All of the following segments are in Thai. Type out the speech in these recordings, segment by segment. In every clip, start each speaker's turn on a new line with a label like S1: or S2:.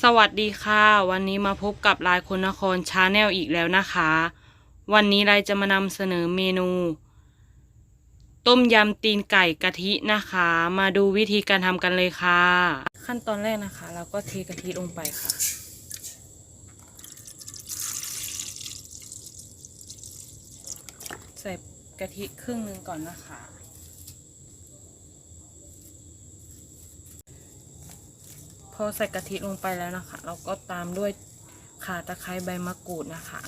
S1: สวัสดีค่ะ วันนี้มาพบกับลายคนนครชาแนลอีกแล้วนะคะ วันนี้เราจะมานำเสนอเมนู ต้มยำตีนไก่กะทินะคะ มาดูวิธีการทำกันเลยค่ะ ขั้นตอนแรกนะคะเราก็เทกะทิลงไปค่ะ ใส่กะทิครึ่งหนึ่งก่อนนะคะ อใส่กะทิลงไปแล้วนะคะ เราก็ตามด้วยข่าตะไคร้ใบมะกรูดนะคะ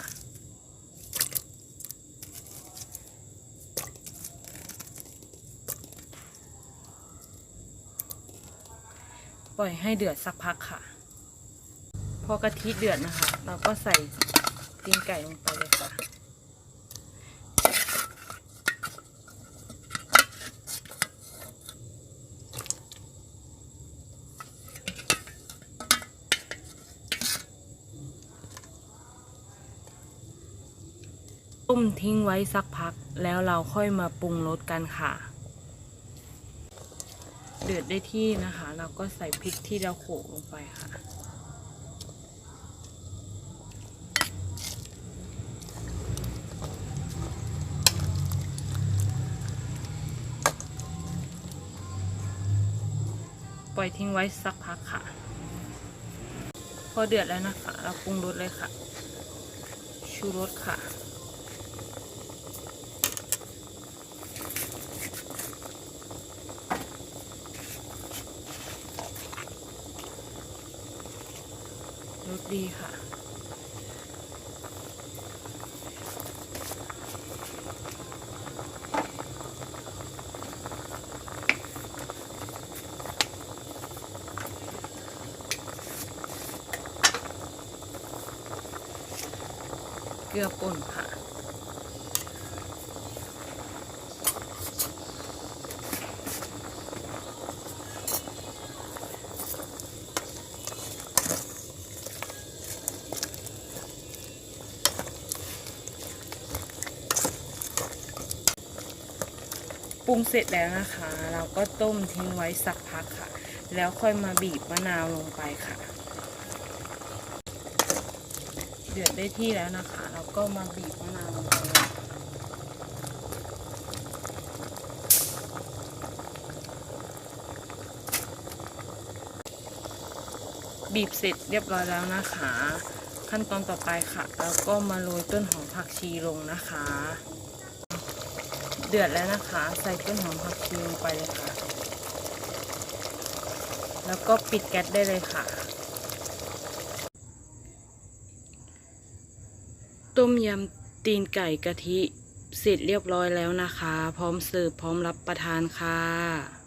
S1: ปล่อยให้เดือดสักพักค่ะ พอกะทิเดือดนะคะ เราก็ใส่ตีนไก่ลงไปเลยค่ะ ต้มทิ้งไว้สักพัก แล้วเราค่อยมาปรุงรสกันค่ะ เดือดได้ที่นะคะ เราก็ใส่พริกที่เราโขลกลงไปค่ะ ปล่อยทิ้งไว้สักพักค่ะ พอเดือดแล้วนะคะ เราปรุงรสเลยค่ะ ชูรสค่ะ รสดีค่ะ เกลือป่นค่ะ ปรุงเสร็จแล้วนะคะ เราก็ต้มทิ้งไว้สักพักค่ะ แล้วค่อยมาบีบมะนาวลงไปค่ะ เดือดได้ที่แล้วนะคะ เราก็มาบีบมะนาวลงไปบีบเสร็จเรียบร้อยแล้วนะคะ ขั้นตอนต่อไปค่ะเราก็มาโรยต้นหอมผักชีลงนะคะ เดือดแล้วนะคะ ใส่ต้นหอมผักชีลงไปเลยค่ะ แล้วก็ปิดแก๊สได้เลยค่ะ ต้มยำตีนไก่กะทิเสร็จเรียบร้อยแล้วนะคะ พร้อมเสิร์ฟพร้อมรับประทานค่ะ